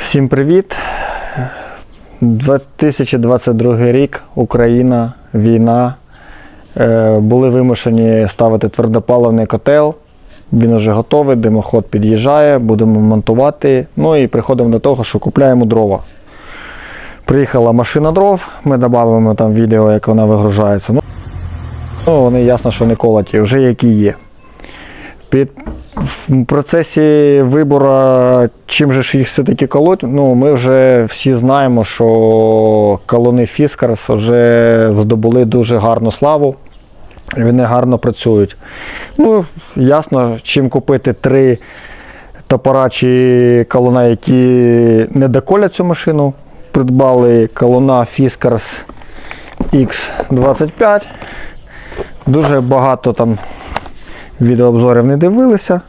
Всім привіт! 2022 рік, Україна, війна. Е, Були вимушені ставити твердопаливний котел. Він вже готовий, димоход під'їжджає, будемо монтувати. Ну і приходимо до того, що купляємо дрова. Приїхала машина дров, ми додамо там відео, як вона вигружається. Ну, вони ясно, що не колоті, вже які є. Під, в процесі вибору, чим же ж їх все-таки колоть, ну, ми вже всі знаємо, що колони Фіскарс вже здобули дуже гарну славу. Вони гарно працюють. Ну, ясно, чим купити три топора чи колона, які не доколять цю машину. Придбали колона Fiskars X25. Дуже багато там відеообзорів не дивилися.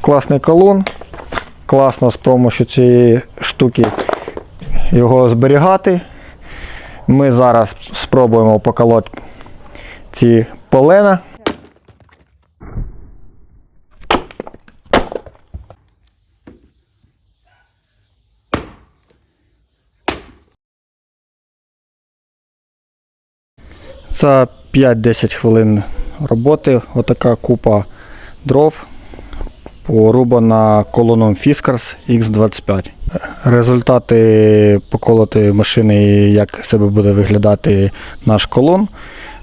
Класний колон. Класно з допомогою цієї штуки його зберігати. Ми зараз спробуємо поколоти ці полена. За 5-10 хвилин роботи отака купа дров порубана колоном Fiskars X25. Результати поколотої машини, як себе буде виглядати наш колон,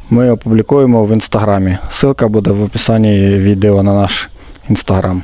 ми опублікуємо в інстаграмі. Ссылка буде в описанні відео на наш інстаграм.